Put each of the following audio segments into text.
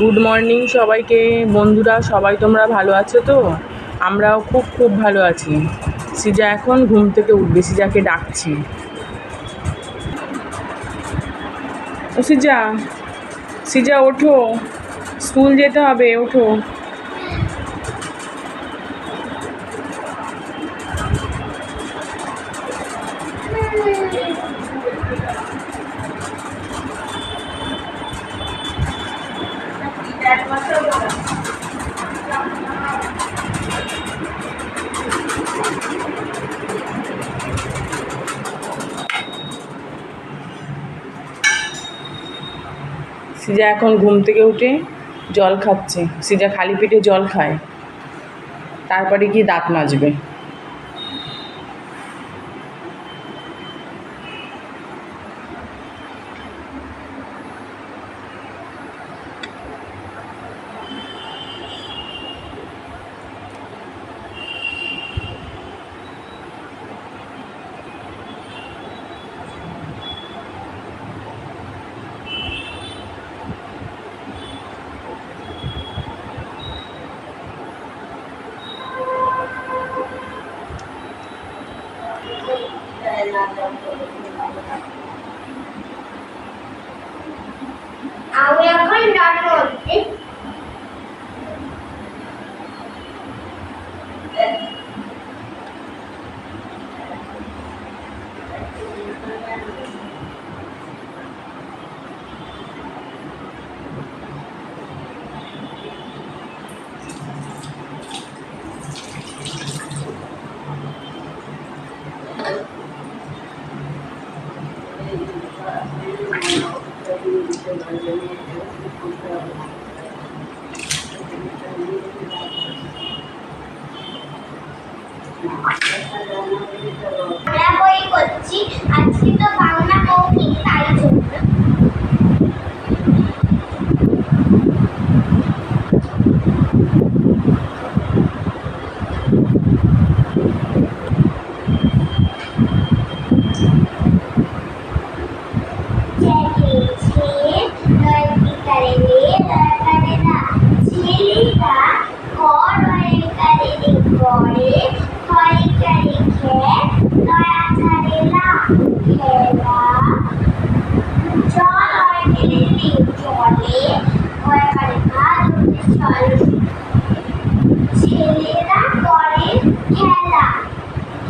Good morning সবাইকে। বন্ধুরা, সবাই তোমরা ভালো আছো তো? আমরাও খুব খুব ভালো আছি। সিজা এখন ঘুম থেকে উঠবে, সিজাকে ডাকছি। সিজা সিজা ওঠো। স্কুল যেতে হবে, ওঠো। সিজা এখন ঘুম থেকে উঠে জল খাচ্ছে। সিজা খালি পেটে জল খায়। তারপরে গিয়ে দাঁত মাজবে। আমি এখন করছি আজকে তো বাংলা মৌখিক তাই জন্য ছেলেটা ঘর হয়ে কারে ঘরে হয় কারে খেয়ে দয়া ছাড়ে না খেলা জল হয় গেলে জলে হয় কারে ভাত উঠে চল ছেলেরা করে খেলা।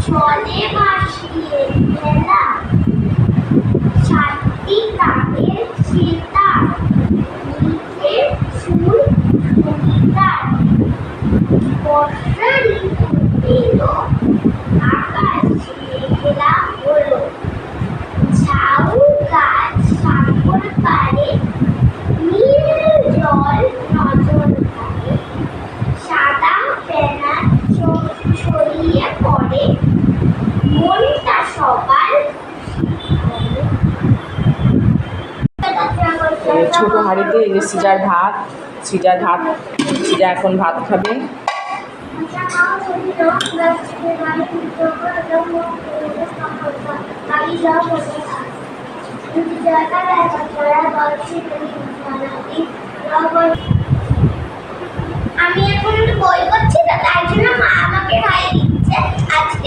চলে ভাসিয়ে পড়ে মনটা সবার। ছোটো হাঁড়িতে এই যে সিজার ভাত সিজার ভাত সিজা এখন ভাত খাবে। আমি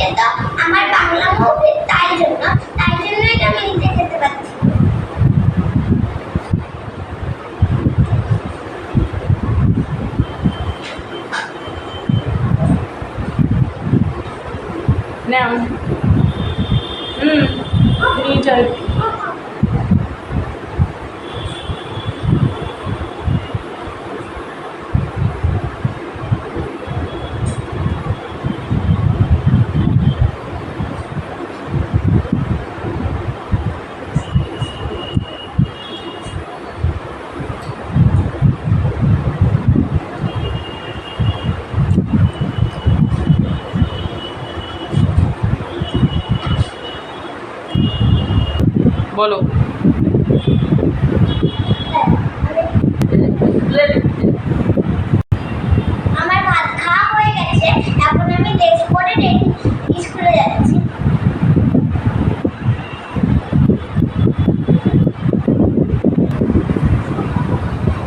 আজকে তো আমার বাংলা মুভি তাই জন্য তাই জন্য এটা আমি নিজে খেতে পাচ্ছি যাও বলো। আমার ভাত খাওয়া হয়ে গেছে এখন আমি ড্রেস পরে রেডি স্কুলে যাচ্ছি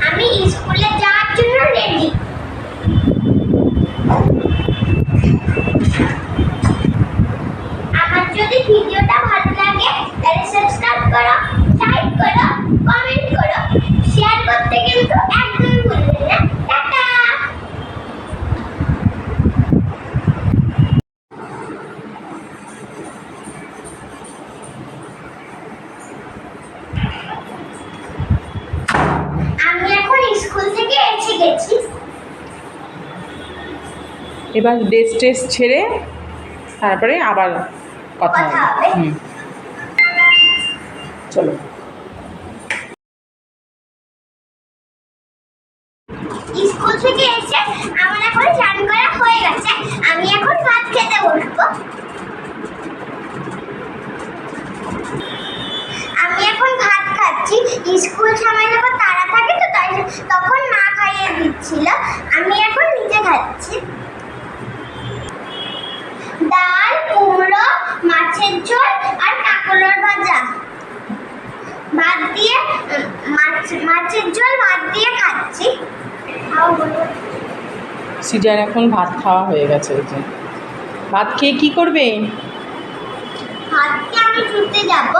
আমি স্কুলে করতে কিন্তু একদমই ভুলবেন না টাটা আমি এখন স্কুল থেকে এসে গেছি এবার ড্রেস টেস ছেড়ে তারপরে আবার কথা হবে। হুম। চলো। স্কুল থেকে এসে আমার এখন করা হয়ে গেছে। আমি এখন ভাত খেতে বসবো। আমি এখন ভাত খাচ্ছি। স্কুল সময় যখন তারা থাকে তো তাই তখন মা খাইয়ে দিচ্ছিল। আমি এখন নিজে খাচ্ছি। ডাল কুমড়ো মাছের ঝোল আর কাঁকড়োর ভাজা। ভাত দিয়ে মাছ মাছের ঝোল ভাত দিয়ে খাচ্ছি। সিজার এখন ভাত খাওয়া হয়ে গেছে ওই যে। ভাত খেয়ে কি করবে? ভাতকে আমি ছুটতে যাব।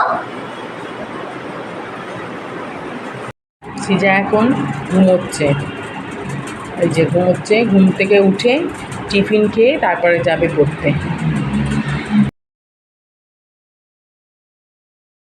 সিজা এখন ঘুমোচ্ছে। এই যে ঘুমোচ্ছে ঘুম থেকে উঠে টিফিন খেয়ে তারপরে যাবে পড়তে